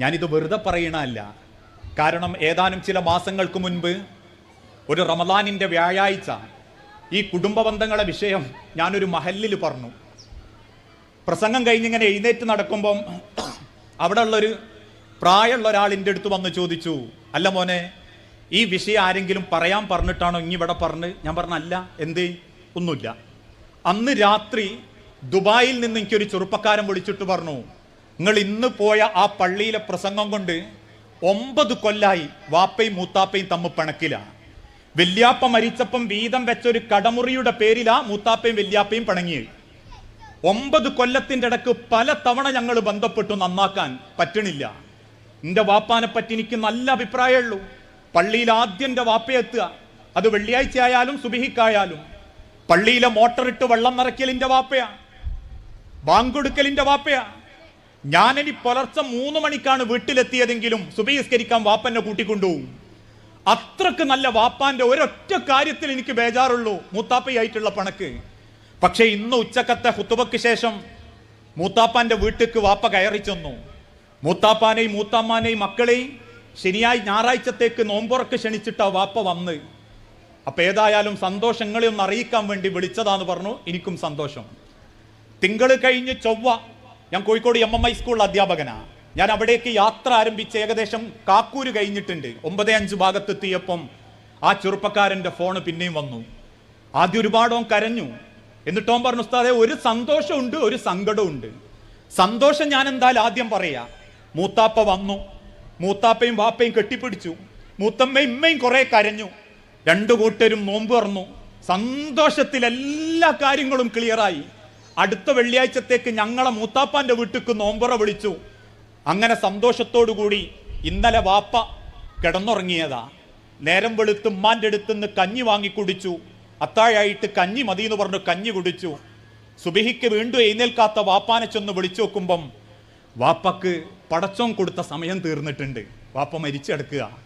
ഞാനിത് വെറുതെ പറയണല്ല കാരണം ഏതാനും ചില മാസങ്ങൾക്ക് മുൻപ് ഒരു റമദാനിന്റെ വ്യാഴാഴ്ച ഈ കുടുംബ ബന്ധങ്ങളെ വിഷയം ഞാനൊരു മഹലിൽ പറഞ്ഞു. പ്രസംഗം കഴിഞ്ഞിങ്ങനെ എഴുന്നേറ്റ് നടക്കുമ്പം അവിടെ ഉള്ളൊരു പ്രായമുള്ള ഒരാളിന്റെ അടുത്ത് വന്ന് ചോദിച്ചു അല്ല മോനെ ഈ വിഷയം ആരെങ്കിലും പറയാൻ പറഞ്ഞിട്ടാണോ ഇനി ഇവിടെ പറഞ്ഞ്? ഞാൻ പറഞ്ഞല്ല എന്തേ? ഒന്നുമില്ല. അന്ന് രാത്രി ദുബായിൽ നിന്ന് എനിക്കൊരു ചെറുപ്പക്കാരൻ വിളിച്ചിട്ട് പറഞ്ഞു നിങ്ങൾ ഇന്ന് പോയ ആ പള്ളിയിലെ പ്രസംഗം കൊണ്ട് ഒമ്പത് കൊല്ലായി വാപ്പയും മൂത്താപ്പയും തമ്മിൽ പിണക്കില വല്യാപ്പ മരിച്ചപ്പം വീതം വെച്ച ഒരു കടമുറിയുടെ പേരിലാ മൂത്താപ്പയും വല്യാപ്പയും പിണങ്ങിയത്. ഒമ്പത് കൊല്ലത്തിന്റെ ഇടയ്ക്ക് പല തവണ ഞങ്ങൾ ബന്ധപ്പെട്ടു നന്നാക്കാൻ പറ്റണില്ല. എന്റെ വാപ്പാനെ പറ്റി എനിക്ക് നല്ല അഭിപ്രായമുള്ളൂ പള്ളിയിൽ ആദ്യം എന്റെ വാപ്പയെത്തുക അത് വെള്ളിയാഴ്ച ആയാലും സുബിഹിക്കായാലും. പള്ളിയിലെ മോട്ടറിട്ട് വെള്ളം നിറയ്ക്കലിന്റെ വാപ്പയാ. ബാങ്കൊടുക്കലിന്റെ വാപ്പയാ. ഞാനിനി പുലർച്ചെ മൂന്ന് മണിക്കാണ് വീട്ടിലെത്തിയതെങ്കിലും സുഭീസ്കരിക്കാൻ വാപ്പനെ കൂട്ടിക്കൊണ്ടുപോകും അത്രയ്ക്ക് നല്ല വാപ്പാന്റെ ഒരൊറ്റ കാര്യത്തിൽ എനിക്ക് ബേജാറുള്ളൂ മൂത്താപ്പയായിട്ടുള്ള പണക്ക്. പക്ഷേ ഇന്ന് ഉച്ചക്കത്തെ ഹുത്തുബക്ക് ശേഷം മൂത്താപ്പാന്റെ വീട്ടിക്ക് വാപ്പ കയറി ചെന്നു. മൂത്താപ്പാനെയും മൂത്താമ്മാനെയും മക്കളെയും ശനിയായി ഞായറാഴ്ചത്തേക്ക് നോമ്പുറക്ക് ക്ഷണിച്ചിട്ടാ വാപ്പ വന്ന്. അപ്പൊ ഏതായാലും സന്തോഷങ്ങളെ ഒന്ന് അറിയിക്കാൻ വേണ്ടി വിളിച്ചതാന്ന് പറഞ്ഞു. എനിക്കും സന്തോഷം. തിങ്കൾ കഴിഞ്ഞ് ചൊവ്വ ഞാൻ കോഴിക്കോട് എം എം ഐ സ്കൂളിൽ അധ്യാപകനാ. ഞാൻ അവിടേക്ക് യാത്ര ആരംഭിച്ച് ഏകദേശം കാക്കൂര് കഴിഞ്ഞിട്ടുണ്ട്. ഒമ്പത് അഞ്ച് ഭാഗത്തെത്തിയപ്പം ആ ചെറുപ്പക്കാരന്റെ ഫോണ് പിന്നെയും വന്നു. ആദ്യം ഒരുപാടോ കരഞ്ഞു. എന്നിട്ടോ പറഞ്ഞു ഉസ്താദെ ഒരു സന്തോഷമുണ്ട് ഒരു സങ്കടമുണ്ട്. സന്തോഷം ഞാൻ എന്തായാലും ആദ്യം പറയാ. മൂത്താപ്പ വന്നു. മൂത്താപ്പയും വാപ്പയും കെട്ടിപ്പിടിച്ചു. മൂത്തമ്മയും ഇമ്മയും കുറേ കരഞ്ഞു. രണ്ടു കൂട്ടരും നോമ്പ് പറഞ്ഞു സന്തോഷത്തിൽ എല്ലാ കാര്യങ്ങളും ക്ലിയറായി അടുത്ത വെള്ളിയാഴ്ചത്തേക്ക് ഞങ്ങളെ മൂത്താപ്പാന്റെ വീട്ടിക്ക് നോമ്പുറ വിളിച്ചു. അങ്ങനെ സന്തോഷത്തോടു കൂടി ഇന്നലെ വാപ്പ കിടന്നുറങ്ങിയതാ. നേരം വെളുത്ത് ഉമ്മാന്റെ അടുത്തുനിന്ന് കഞ്ഞി വാങ്ങി കുടിച്ചു. അത്താഴായിട്ട് കഞ്ഞി മതി എന്ന് പറഞ്ഞു കഞ്ഞി കുടിച്ചു. സുബിഹിക്ക് വീണ്ടും എഴുന്നേൽക്കാത്ത വാപ്പാനെ ചെന്ന് വിളിച്ചു നോക്കുമ്പം വാപ്പക്ക് പടച്ചോം കൊടുത്ത സമയം തീർന്നിട്ടുണ്ട്. വാപ്പ മരിച്ചെടുക്കുക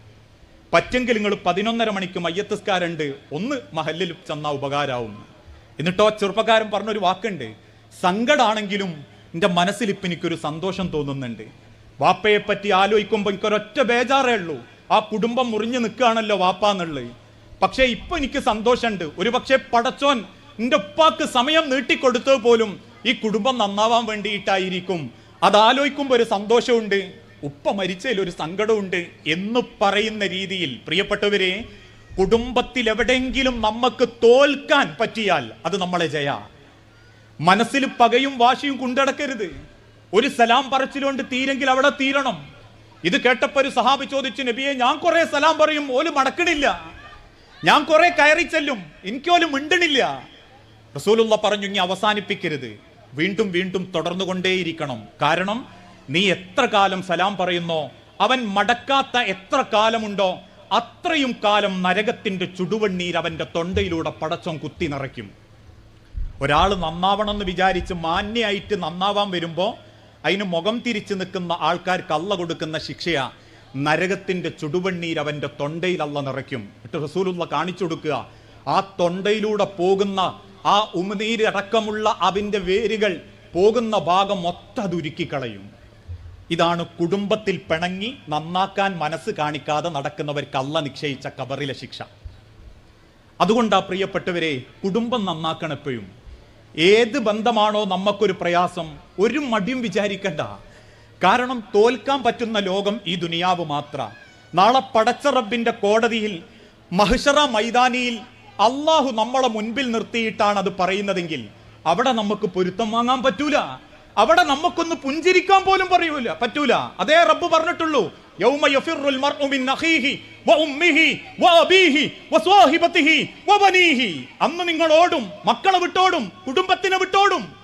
പറ്റെങ്കിൽ നിങ്ങൾ പതിനൊന്നര മണിക്ക് മയ്യത്തസ്കാരുണ്ട്. ഒന്ന് മഹല്ലിൽ ചെന്നാൽ ഉപകാരാവും. എന്നിട്ടോ ചെറുപ്പക്കാരൻ പറഞ്ഞൊരു വാക്കുണ്ട്. സങ്കടാണെങ്കിലും എന്റെ മനസ്സിൽ ഇപ്പം എനിക്കൊരു സന്തോഷം തോന്നുന്നുണ്ട്. വാപ്പയെ പറ്റി ആലോചിക്കുമ്പോൾ എനിക്കൊരൊറ്റ ബേജാറേ ഉള്ളൂ. ആ കുടുംബം മുറിഞ്ഞു നിൽക്കുകയാണല്ലോ വാപ്പ എന്നുള്ളത്. പക്ഷേ ഇപ്പം എനിക്ക് സന്തോഷമുണ്ട്. ഒരു പക്ഷേ പടച്ചോൻ എന്റെ ഉപ്പാക്ക് സമയം നീട്ടിക്കൊടുത്തത് പോലും ഈ കുടുംബം നന്നാവാൻ വേണ്ടിയിട്ടായിരിക്കും. അതാലോചിക്കുമ്പോൾ ഒരു സന്തോഷമുണ്ട്. ഉപ്പ മരിച്ചതിൽ ഒരു സങ്കടമുണ്ട് എന്ന് പറയുന്ന രീതിയിൽ. പ്രിയപ്പെട്ടവരെ കുടുംബത്തിൽ എവിടെയെങ്കിലും നമുക്ക് തോൽക്കാൻ പറ്റിയാൽ അത് നമ്മളെ ജയ. മനസ്സിൽ പകയും വാശിയും കൊണ്ടടക്കരുത്. ഒരു സലാം പറച്ചിലുകൊണ്ട് തീരെങ്കിൽ അവിടെ തീരണം. ഇത് കേട്ടപ്പോ ഒരു സഹാബി ചോദിച്ചു നബിയെ ഞാൻ കുറെ സലാം പറയും ഓൽ മടക്കണില്ല. ഞാൻ കുറെ കയറി ചെല്ലും എനിക്കോലും മിണ്ടണില്ല. റസൂലുള്ള പറഞ്ഞു ഇനി അവസാനിപ്പിക്കരുത്. വീണ്ടും വീണ്ടും തുടർന്നു തുടർന്നുകൊണ്ടേയിരിക്കണം. കാരണം നീ എത്ര കാലം സലാം പറയുന്നോ അവൻ മടക്കാത്ത എത്ര കാലമുണ്ടോ അത്രയും കാലം നരകത്തിന്റെ ചുടുവണ്ണീർ അവന്റെ തൊണ്ടയിലൂടെ പടച്ചം കുത്തി നിറയ്ക്കും. ഒരാൾ നന്നാവണമെന്ന് വിചാരിച്ച് മാന്യായിട്ട് നന്നാവാൻ വരുമ്പോൾ അതിന് മുഖം തിരിച്ച് നിൽക്കുന്ന ആൾക്കാർക്ക് അല്ല കൊടുക്കുന്ന ശിക്ഷയാ. നരകത്തിന്റെ ചുടുവണ്ണീർ അവന്റെ തൊണ്ടയിൽ അല്ല നിറയ്ക്കും. എന്നിട്ട് റസൂലുള്ള കാണിച്ചു കൊടുക്കുക. ആ തൊണ്ടയിലൂടെ പോകുന്ന ആ ഉമിനീരടക്കമുള്ള അവന്റെ വേരുകൾ പോകുന്ന ഭാഗം മൊത്തം അത് ഉരുക്കിക്കളയും. ഇതാണ് കുടുംബത്തിൽ പിണങ്ങി നന്നാക്കാൻ മനസ്സ് കാണിക്കാതെ നടക്കുന്നവർക്ക് അല്ല നിശ്ചയിച്ച കബറിലെ ശിക്ഷ. അതുകൊണ്ടാ പ്രിയപ്പെട്ടവരെ കുടുംബം നന്നാക്കണം എപ്പോഴും ഏത് ബന്ധമാണോ നമുക്കൊരു പ്രയാസം ഒരു മടിയും വിചാരിക്കണ്ട. കാരണം തോൽക്കാൻ പറ്റുന്ന ലോകം ഈ ദുനിയാവ് മാത്ര. നാളെ പടച്ച റബ്ബിന്റെ കോടതിയിൽ മഹിഷറ മൈതാനിയിൽ അള്ളാഹു നമ്മളെ മുൻപിൽ നിർത്തിയിട്ടാണ് അത് പറയുന്നതെങ്കിൽ അവിടെ നമുക്ക് പൊരുത്തം വാങ്ങാൻ പറ്റൂല. അവിടെ നമുക്കൊന്ന് പുഞ്ചിരിക്കാൻ പോലും പറയൂല. പറ്റൂല. അതേ റബ്ബ് പറഞ്ഞിട്ടുള്ളൂ. യൗമ യഫിറുൽ മർഉ മിൻ അന്ന് നിങ്ങൾ ഓടും മക്കളെ വിട്ടോടും കുടുംബത്തിനെ വിട്ടോടും.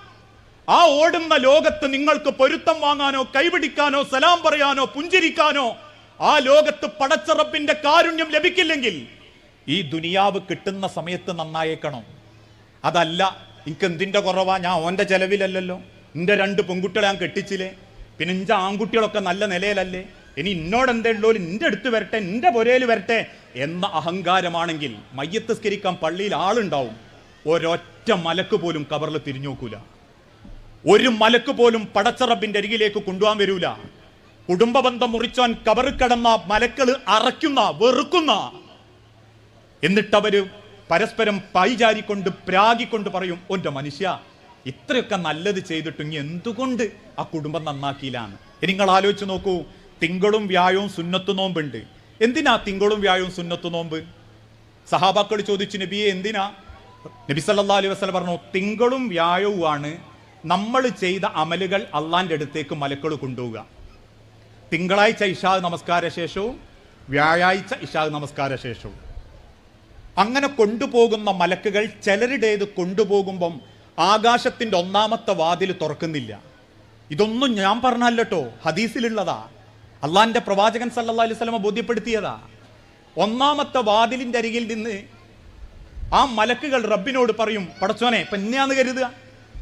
ആ ഓടുന്ന ലോകത്ത് നിങ്ങൾക്ക് പൊരുത്തം വാങ്ങാനോ കൈപിടിക്കാനോ സലാം പറയാനോ പുഞ്ചിരിക്കാനോ ആ ലോകത്ത് പടച്ച റബ്ബിന്റെ കാരുണ്യം ലഭിക്കില്ലെങ്കിൽ ഈ ദുനിയാവ് കിട്ടുന്ന സമയത്ത് നന്നായേക്കണം. അതല്ല എനിക്ക് എന്തിന്റെ കുറവാ? ഞാൻ ഓന്റെ ചെലവിലല്ലല്ലോ. എന്റെ രണ്ട് പെൺകുട്ടികളെ ഞാൻ കെട്ടിച്ചില്ലേ? പിന്നെ എന്റെ ആൺകുട്ടികളൊക്കെ നല്ല നിലയിലല്ലേ? ഇനി എന്നോട് എന്തേണ്ടോ നിന്റെ അടുത്ത് വരട്ടെ നിന്റെ പുരയിൽ വരട്ടെ എന്ന അഹങ്കാരമാണെങ്കിൽ മയ്യത്ത് സ്കരിക്കാൻ പള്ളിയിൽ ആളുണ്ടാവും. ഒരൊറ്റ മലക്ക് പോലും കബറിൽ തിരിഞ്ഞു നോക്കൂല. ഒരു മലക്ക് പോലും പടച്ചറബിന്റെ അരികിലേക്ക് കൊണ്ടുപോകാൻ വരൂല. കുടുംബബന്ധം മുറിച്ചോൻ കബറ് കിടന്ന മലക്കൾ അറയ്ക്കുന്ന വെറുക്കുന്ന. എന്നിട്ടവര് പരസ്പരം പൈചാരിക്കൊണ്ട് പ്രാഗിക്കൊണ്ട് പറയും ഒന്റെ മനുഷ്യ ഇത്രയൊക്കെ നല്ലത് ചെയ്തിട്ട് ഇനി എന്തുകൊണ്ട് ആ കുടുംബം നന്നാക്കിയില്ലാന്ന്? ഇനി നിങ്ങൾ ആലോചിച്ച് നോക്കൂ തിങ്കളും വ്യായവും സുന്നത്ത് നോമ്പുണ്ട്. എന്തിനാ തിങ്കളും വ്യായവും സുന്നത്ത് നോമ്പ്? സഹാബാക്കൾ ചോദിച്ചു നബിയെ എന്തിനാ? നബി സല്ലല്ലാഹു അലൈഹി വസല്ലം പറഞ്ഞു തിങ്കളും വ്യാഴവുമാണ് നമ്മൾ ചെയ്ത അമലുകൾ അള്ളാന്റെ അടുത്തേക്ക് മലക്കൾ കൊണ്ടുപോവുക. തിങ്കളാഴ്ച ഇഷാദ് നമസ്കാര ശേഷവും വ്യാഴാഴ്ച ഇഷാദ് നമസ്കാര ശേഷവും. അങ്ങനെ കൊണ്ടുപോകുന്ന മലക്കുകൾ ചിലരുടേത് കൊണ്ടുപോകുമ്പം ആകാശത്തിന്റെ ഒന്നാമത്തെ വാതിൽ തുറക്കുന്നില്ല. ഇതൊന്നും ഞാൻ പറഞ്ഞല്ലോ ഹദീസിലുള്ളതാ. അള്ളാഹിന്റെ പ്രവാചകൻ സല്ലല്ലാഹു അലൈഹി സ്വലമ ബോധ്യപ്പെടുത്തിയതാ. ഒന്നാമത്തെ വാതിലിന്റെ അരികിൽ നിന്ന് ആ മലക്കുകൾ റബ്ബിനോട് പറയും പടച്ചോനെ ഇപ്പൊ എന്നെയാന്ന് കരുതുക.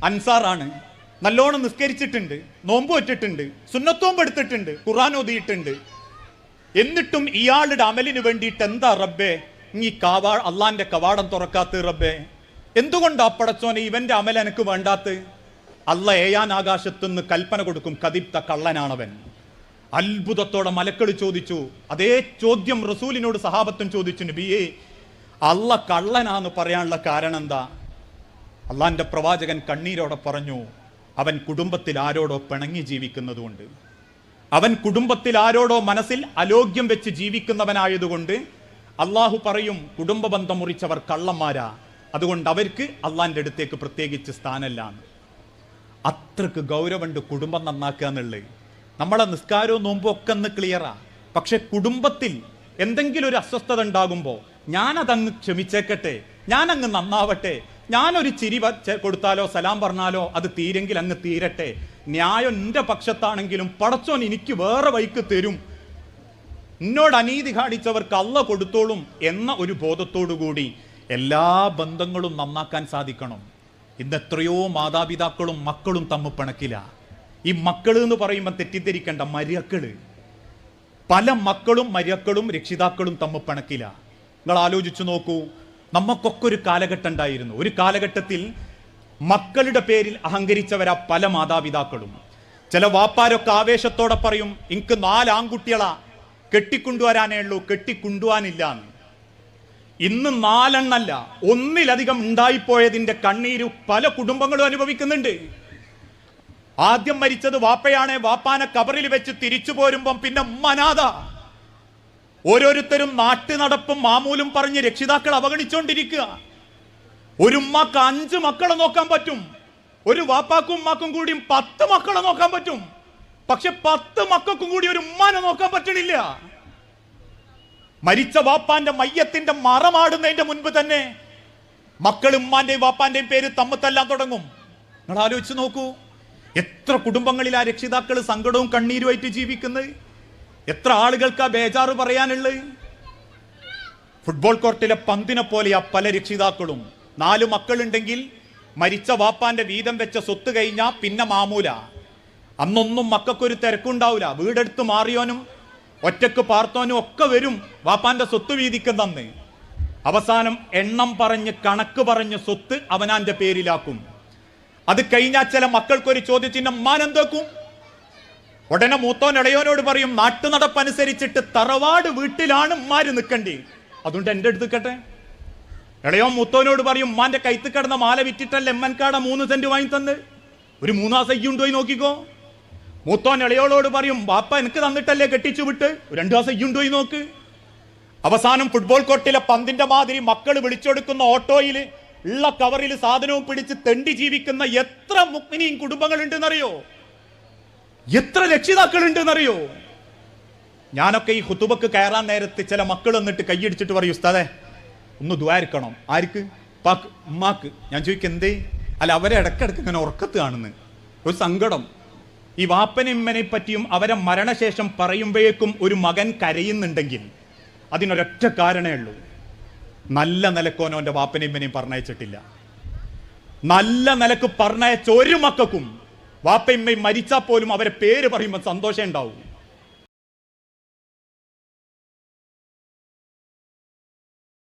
അൻസാറാണ്. നല്ലോണം നിസ്കരിച്ചിട്ടുണ്ട് നോമ്പ് വെച്ചിട്ടുണ്ട് സുന്നത്തോമ്പ് എടുത്തിട്ടുണ്ട് ഖുറാൻ ഓതിയിട്ടുണ്ട്. എന്നിട്ടും ഇയാളുടെ അമലിന് വേണ്ടിയിട്ട് എന്താ റബ്ബേ? ഈ കാവാ അള്ളാന്റെ കവാടം തുറക്കാത്ത റബ്ബേ? എന്തുകൊണ്ടാ പടച്ചോനെ ഇവന്റെ അമൽ എനിക്ക് വേണ്ടാത്ത അല്ല ഏയാൻ ആകാശത്തുനിന്ന് കൽപ്പന കൊടുക്കും കതിപ്ത കള്ളനാണവൻ. അത്ഭുതത്തോടെ മലക്കൾ ചോദിച്ചു. അതേ ചോദ്യം റസൂലിനോട് സഹാബത്തും ചോദിച്ചു നബിയേ അല്ല കള്ളനാന്ന് പറയാനുള്ള കാരണം എന്താ അള്ളാന്റെ പ്രവാചകൻ കണ്ണീരോടെ പറഞ്ഞു അവൻ കുടുംബത്തിൽ ആരോടോ പിണങ്ങി ജീവിക്കുന്നതുകൊണ്ട്. അവൻ കുടുംബത്തിൽ ആരോടോ മനസ്സിൽ അലോഗ്യം വെച്ച് ജീവിക്കുന്നവനായതുകൊണ്ട് അള്ളാഹു പറയും കുടുംബ ബന്ധം മുറിച്ചവർ കള്ളന്മാരാ. അതുകൊണ്ട് അവർക്ക് അള്ളാന്റെ അടുത്തേക്ക് പ്രത്യേകിച്ച് സ്ഥാനമില്ലാന്ന്. അത്രയ്ക്ക് ഗൗരവമുണ്ട് കുടുംബം നന്നാക്കുക എന്നുള്ളത്. നമ്മളെ നിസ്കാരവും നോമ്പും ഒക്കെ ഒന്ന് ക്ലിയറാ പക്ഷെ കുടുംബത്തിൽ എന്തെങ്കിലും ഒരു അസ്വസ്ഥത ഉണ്ടാകുമ്പോൾ ഞാനതങ്ങ് ക്ഷമിച്ചേക്കട്ടെ ഞാനങ്ങ് നന്നാവട്ടെ ഞാനൊരു ചിരി കൊടുത്താലോ സലാം പറഞ്ഞാലോ അത് തീരെങ്കിൽ അങ്ങ് തീരട്ടെ. ന്യായം എന്റെ പക്ഷത്താണെങ്കിലും പടച്ചോൻ എനിക്ക് വേറെ വൈക്ക് തരും. എന്നോട് അനീതി കാണിച്ചവർക്ക് അല്ല കൊടുത്തോളും എന്ന ഒരു ബോധത്തോടു കൂടി എല്ലാ ബന്ധങ്ങളും നന്നാക്കാൻ സാധിക്കണം. ഇന്ന് എത്രയോ മാതാപിതാക്കളും മക്കളും തമ്മിൽ പിണക്കില്ല. ഈ മക്കൾ എന്ന് പറയുമ്പോൾ തെറ്റിദ്ധരിക്കേണ്ട മര്യക്കൾ പല മക്കളും മര്യക്കളും രക്ഷിതാക്കളും തമ്മിൽ പിണക്കില്ല. നിങ്ങൾ ആലോചിച്ചു നോക്കൂ നമുക്കൊക്കെ ഒരു കാലഘട്ടം ഉണ്ടായിരുന്നു. ഒരു കാലഘട്ടത്തിൽ മക്കളുടെ പേരിൽ അഹങ്കരിച്ചവരാ പല മാതാപിതാക്കളും. ചില വാപ്പാരൊക്കെ ആവേശത്തോടെ പറയും എനിക്ക് നാല് ആൺകുട്ടികളാ കെട്ടിക്കൊണ്ടുവരാനേ ഉള്ളൂ കെട്ടിക്കൊണ്ടുവാനില്ല എന്ന് ഇന്ന് നാലെണ്ണല്ല ഒന്നിലധികം ഉണ്ടായിപ്പോയതിന്റെ കണ്ണീര് പല കുടുംബങ്ങളും അനുഭവിക്കുന്നുണ്ട്. ആദ്യം മരിച്ചത് വാപ്പയാണെ വാപ്പാനെ കബറിൽ വെച്ച് തിരിച്ചു പോരുമ്പം പിന്നെ മനാഥ ഓരോരുത്തരും നാട്ടു നടപ്പും മാമൂലും പറഞ്ഞ് രക്ഷിതാക്കൾ അവഗണിച്ചുകൊണ്ടിരിക്കുക ഒരു ഉമ്മക്ക് അഞ്ച് മക്കളെ നോക്കാൻ പറ്റും. ഒരു വാപ്പാക്കും ഉമ്മാക്കും കൂടിയും പത്ത് മക്കളെ നോക്കാൻ പറ്റും. പക്ഷെ പത്ത് മക്കൾക്കും കൂടി ഒരു ഉമ്മാനെ നോക്കാൻ പറ്റണില്ല. മരിച്ച വാപ്പാന്റെ മയ്യത്തിന്റെ മറമാടുന്നതിന്റെ മുൻപ് തന്നെ മക്കളും ഉമ്മാന്റെയും വാപ്പാന്റെയും പേര് തമ്മത്തെല്ലാം തുടങ്ങും. നിങ്ങൾ ആലോചിച്ച് നോക്കൂ. എത്ര കുടുംബങ്ങളിൽ ആ രക്ഷിതാക്കൾ സങ്കടവും കണ്ണീരുമായിട്ട് ജീവിക്കുന്നത് എത്ര ആളുകൾക്ക് ആ ബേജാറ് പറയാനുള്ളത്? ഫുട്ബോൾ കോർട്ടിലെ പന്തിനെ പോലെയാ പല രക്ഷിതാക്കളും. നാല് മക്കളുണ്ടെങ്കിൽ മരിച്ച വാപ്പാന്റെ വീതം വെച്ച സ്വത്ത് കഴിഞ്ഞാൽ പിന്നെ മാമൂല. അന്നൊന്നും മക്കൾക്കൊരു തിരക്കുണ്ടാവില്ല വീടെടുത്ത് മാറിയോനും ഒറ്റയ്ക്ക് പാർത്തോനും ഒക്കെ വരും വാപ്പാന്റെ സ്വത്ത് വീതിക്കുന്നന്ന് അവസാനം എണ്ണം പറഞ്ഞ് കണക്ക് പറഞ്ഞ് സ്വത്ത് അവനാന്റെ പേരിലാക്കും. അത് കഴിഞ്ഞാൽ ചില മക്കൾക്കൊരു ചോദ്യചിഹ്നം മാനെന്തോക്കും ഉടനെ മൂത്തോൻ ഇളയോനോട് പറയും നാട്ടുനടപ്പനുസരിച്ചിട്ട് തറവാട് വീട്ടിലാണ് ഉമ്മാര് നിൽക്കണ്ടേ? അതുകൊണ്ട് എന്റെ അടുത്ത് നിൽക്കട്ടെ. ഇളയോ മൂത്തോനോട് പറയും ഉമ്മാന്റെ കൈത്ത് കിടന്ന മാല വിറ്റിട്ടല്ല എമ്മൻകാട മൂന്ന് സെന്റ് വാങ്ങി തന്ന്? ഒരു മൂന്നാം സയ്യുണ്ടോ നോക്കിക്കോ. മൂത്തോൻ ഇളയോളോട് പറയും ബാപ്പ എനിക്ക് തന്നിട്ടല്ലേ കെട്ടിച്ചു വിട്ട്? രണ്ടു ദിവസം ഇയ്യുണ്ടോ നോക്ക്. അവസാനം ഫുട്ബോൾ കോർട്ടിലെ പന്തിന്റെ മാതിരി മക്കൾ വിളിച്ചെടുക്കുന്ന ഓട്ടോയിൽ ഉള്ള കവറിൽ സാധനവും പിടിച്ച് തെണ്ടി ജീവിക്കുന്ന എത്ര മുക്മിനിയും കുടുംബങ്ങൾ ഉണ്ടെന്നറിയോ എത്ര രക്ഷിതാക്കൾ ഉണ്ടെന്നറിയോ ഞാനൊക്കെ ഈ ഹുത്തുബക്ക് കയറാൻ നേരത്ത് ചില മക്കൾ എന്നിട്ട് കൈയടിച്ചിട്ട് പറയും ഉസ്താദേ ഒന്ന് ദ്വാരിക്കണം ആർക്ക്? പാക്ക് ഉമ്മാക്ക്. ഞാൻ ചോദിക്കും എന്തേ? അല്ല അവരെ ഇടക്കിടക്ക് ഇങ്ങനെ ഉറക്കത്ത് കാണുന്നു. ഒരു സങ്കടം. ഈ വാപ്പനിമ്മനെ പറ്റിയും അവരെ മരണശേഷം പറയുമ്പോഴേക്കും ഒരു മകൻ കരയുന്നുണ്ടെങ്കിൽ അതിനൊരൊറ്റ കാരണമേ ഉള്ളൂ. നല്ല നിലക്കോനോ എന്റെ വാപ്പനിമ്മനെയും പറഞ്ഞയച്ചിട്ടില്ല. നല്ല നിലയ്ക്ക് പറഞ്ഞയച്ച ഒരു മക്കൾക്കും വാപ്പയിമ്മയും മരിച്ചാൽ പോലും അവരെ പേര് പറയുമ്പോൾ സന്തോഷം ഉണ്ടാവും